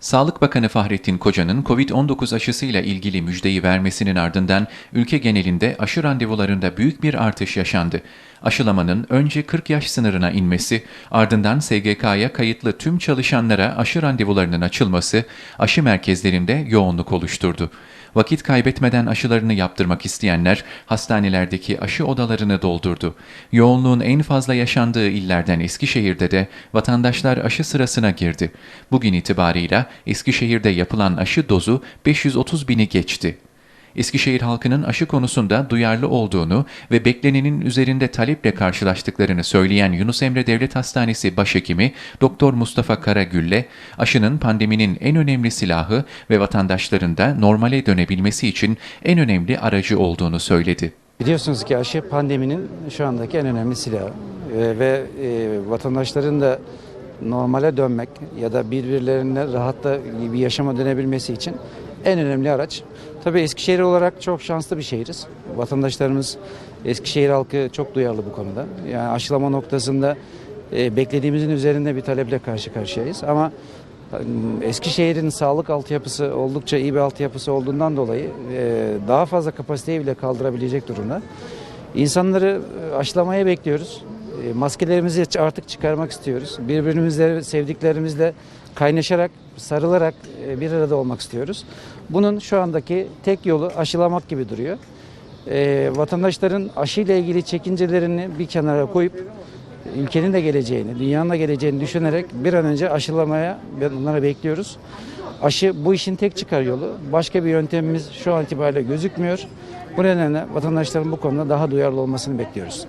Sağlık Bakanı Fahrettin Koca'nın COVID-19 aşısıyla ilgili müjdeyi vermesinin ardından ülke genelinde aşı randevularında büyük bir artış yaşandı. Aşılamanın önce 40 yaş sınırına inmesi, ardından SGK'ya kayıtlı tüm çalışanlara aşı randevularının açılması aşı merkezlerinde yoğunluk oluşturdu. Vakit kaybetmeden aşılarını yaptırmak isteyenler hastanelerdeki aşı odalarını doldurdu. Yoğunluğun en fazla yaşandığı illerden Eskişehir'de de vatandaşlar aşı sırasına girdi. Bugün itibarıyla Eskişehir'de yapılan aşı dozu 530 bini geçti. Eskişehir halkının aşı konusunda duyarlı olduğunu ve beklenenin üzerinde taleple karşılaştıklarını söyleyen Yunus Emre Devlet Hastanesi Başhekimi Doktor Mustafa Karagül'le aşının pandeminin en önemli silahı ve vatandaşların da normale dönebilmesi için en önemli aracı olduğunu söyledi. Biliyorsunuz ki aşı pandeminin şu andaki en önemli silahı Ee, ve e, vatandaşların da normale dönmek ya da birbirlerine rahatla bir yaşama dönebilmesi için en önemli araç. Tabii Eskişehir olarak çok şanslı bir şehiriz. Vatandaşlarımız, Eskişehir halkı çok duyarlı bu konuda. Yani aşılama noktasında e, beklediğimizin üzerinde bir taleple karşı karşıyayız. Ama e, Eskişehir'in sağlık altyapısı oldukça iyi bir altyapısı olduğundan dolayı e, daha fazla kapasiteyi bile kaldırabilecek durumda. İnsanları e, aşılamaya bekliyoruz. E, Maskelerimizi artık çıkarmak istiyoruz. Birbirimizle, sevdiklerimizle kaynaşarak, sarılarak e, bir arada olmak istiyoruz. Bunun şu andaki tek yolu aşılamak gibi duruyor. E, vatandaşların aşıyla ilgili çekincelerini bir kenara koyup ülkenin de geleceğini, dünyanın da geleceğini düşünerek bir an önce aşılamaya bunları bekliyoruz. Aşı bu işin tek çıkar yolu. Başka bir yöntemimiz şu an itibariyle gözükmüyor. Bu nedenle vatandaşların bu konuda daha duyarlı olmasını bekliyoruz.